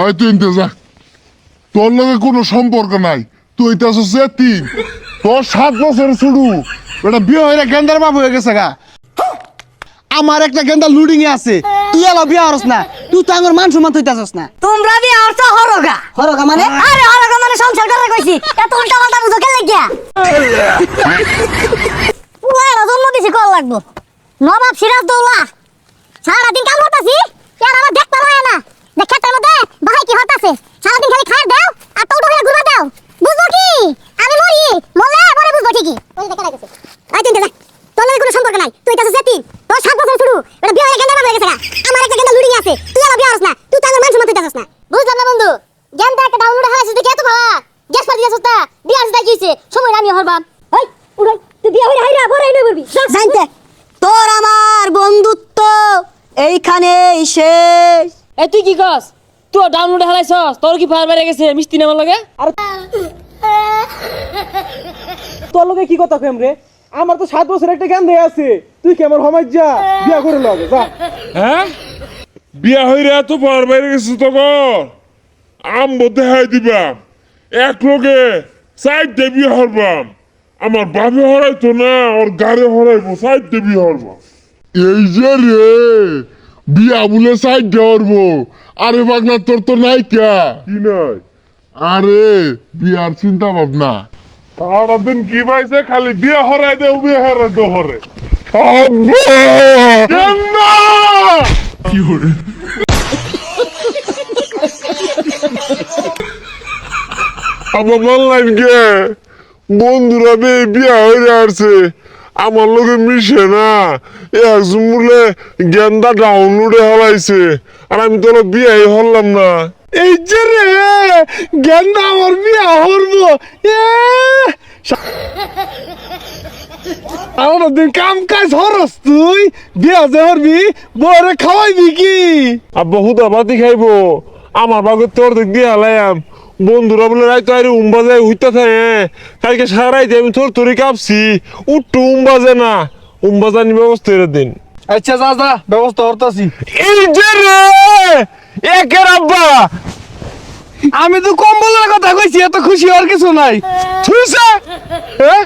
ওই তুই ইনতে যা। তোর লগে কোনো সম্পর্ক নাই। তুই তো আছিস তিন তোর সাত বছর শুরু। বেটা বিয়ে হয়ে গেন্দার বাপ হয়ে গেছে গা। আমার একটা গেন্দা লুডিং এ আছে। তুই এলো বিয়ে হরস না। তুই তো আমার মান সম্মান হইতাছস না। তোমরা বি অর্থ হরগা। হরগা মানে? আরে হরগা মানে সংসার করে কইছি। এত উল্টা পাল্টা বুঝো কেন লাগিয়া পুরা জন্ম দিছি কল লাগবো। নবাব সিরাজ দৌলা সারাদিন কাম করতাছি আর আমার দেখতে হয় না। যে ক্ষেতের মধ্যে বাহাই কি হতাছে সারাদিন খালি খায় দাও আর তো হয়ে ঘুরবা দাও। বুঝব কি? আমি মরি। মরলে পরে বুঝব ঠিকই। ওই দেখে আই যা। তোর লগে কোনো সম্পর্ক নাই। তুই কাছে যেতি তোর সাত বছর শুরু। এটা বিয়ে হয়ে গেন্দা হয়ে গেছে আমার একটা গেন্দা লুড়ি আছে। তুই আমার বিয়ে হস না। তুই তো আমার মান সম্মান হইতাছস না। বুঝলাম না বন্ধু। গেন্দা একটা ডাউনলোড হারাইছিস তুই এত ভাবা গ্যাস পাতি দিছস তা? বিয়ে আসতে কিছে সময় আমি হরবাম এই উড়াই তুই বিয়ে হইরা হাইরা পরে আইনো করবি জানতে তোর আমার বন্ধুত্ব এইখানেই শেষ। এ তুই কি কস? তুই ডাউনলোড হারাইছস? তোর কি ফায়ার বেড়ে গেছে? মিষ্টি নামার লগে? আর তোর লগে কি কথা কেমরে আমার তো সাত বছর একটা জ্ঞান দেয়া আছে। তুই কেমন হমাই যা? বিয়া করে লগে যা। হ্যাঁ? বিয়া হইরে এত পার বাইরে গেছিস তখন। আম বলতে হাই দিবাম। এক লোকে সাইড দেবি হরবাম। আমার বাপে হরাইতো না ওর গাড়ি হরাইবো সাইড দেবি হরবাম। এই যে রে বিয়া বলে সাইড দেওয়ারবো আরে বাগনা তোর তো নাই কে? কি নাই? আরে বিয়ার চিন্তা ভাবনা। সারাদিন কি পাইছে খালি বিয়ে হরাই দেও বিয়ে হরাই দেও হরে। আব্বা আমার বললাম কে বন্ধুরা বিয়া হয়ে আসছে। আমার লোকে মিশে না। একজন বলে গেন্দা ডাউনলোডে হলাইছে আর আমি তো বিয়াই হলাম না। এই যে রে জ্ঞানটা আমার বিয়া হরবো এ। আমার দিন কাম কাজ হরস তুই বিয়া যে হরবি বরে খাওয়াইবি কি? আব্বা হুদা বাতি খাইবো। আমার বাগে তোর দিক দিয়ে হালাইম বন্ধুরা বলে রাইতো আরে উম্বা যায় হইতা থাকে কালকে সারাই দিয়ে আমি তোর তোরে কাঁপছি উঠ্টু উম্বা যে না। উম্বা জানি ব্যবস্থা এর দিন। আচ্ছা যা যা ব্যবস্থা করতাছি। এই যে রে! একের আব্বা? আমি তো কম কম্বলের কথা কইছি এত খুশি আর কিছু নাই। থুইছে? হ্যাঁ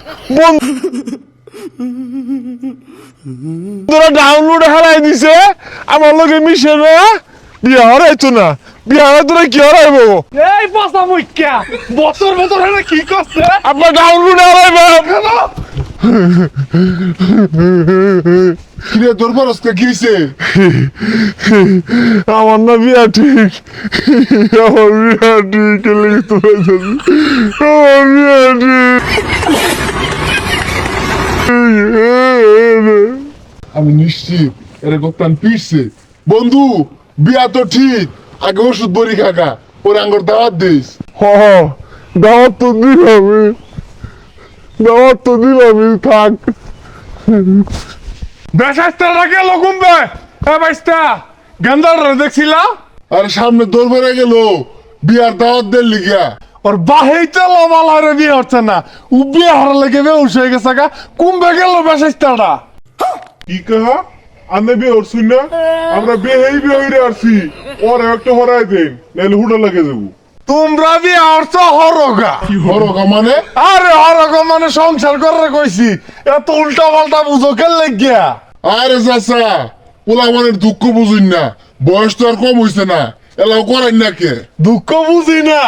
বন্ধুরা ডাউনলোড হারাই দিছে। আমার লগে মিশে না বিয়া হারাইতো না। বিয়া হারাইতো না কি হারাইবো এই পাসা মুখ্যা বছর বছর হলে কি করছে? আপনার ডাউনলোড হারাইবে। কিরে তোর বরসকে কিছে আমার না বিয়া ঠিক। আমার বিয়া ঠিক লেগে তোরা যাবি আমার বিয়া ঠিক। আমি নিশ্চিত এরা গপ্তান পিসছে বন্ধু বিয়া তো ঠিক। আগে ওষুধ বড়ি খাকা ওর আঙ্গর দাওয়াত দিস। হ দাওয়াত তো দিলামই। দাওয়াত তো দিলামই থাক। বেশাস্তারা গেল কুম্বে এ বাইস্তা গেন্দার দেখছিলা? আরে সামনে দৌড় বেড়ে গেল বিয়ার দাওয়াত দেন লিগিয়া। ওর বাহেইতে লমালারে বিয়ে হচ্ছে না। ও বিয়ে হারা লেগে বেউস হয়ে গেছে গা। কুম্বে গেল বেশাস্তারা কি কাহা আমি বিয়ে হরছি না আমরা বিয়ে হই বিয়ে হইরে আসছি। ওর একটা হরাই দেন নাহলে হুডা লাগে যাব। তোমরা বিয়ে হচ্ছে হরগা। হরকা মানে? আরে হরগা মানে সংসার করে কইছি। এত উল্টা পাল্টা বুঝো কে লেগিয়া? আরে চাচা পোলা মানে দুঃখ বুঝুন না বয়স তো আর কম হইছে না এলাও করেন না কে? দুঃখ বুঝি না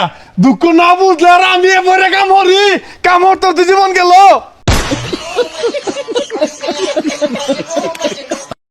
দুঃখ না বুঝলে আর আমি এবারে কামড়ি কামড় তো জীবন গেল।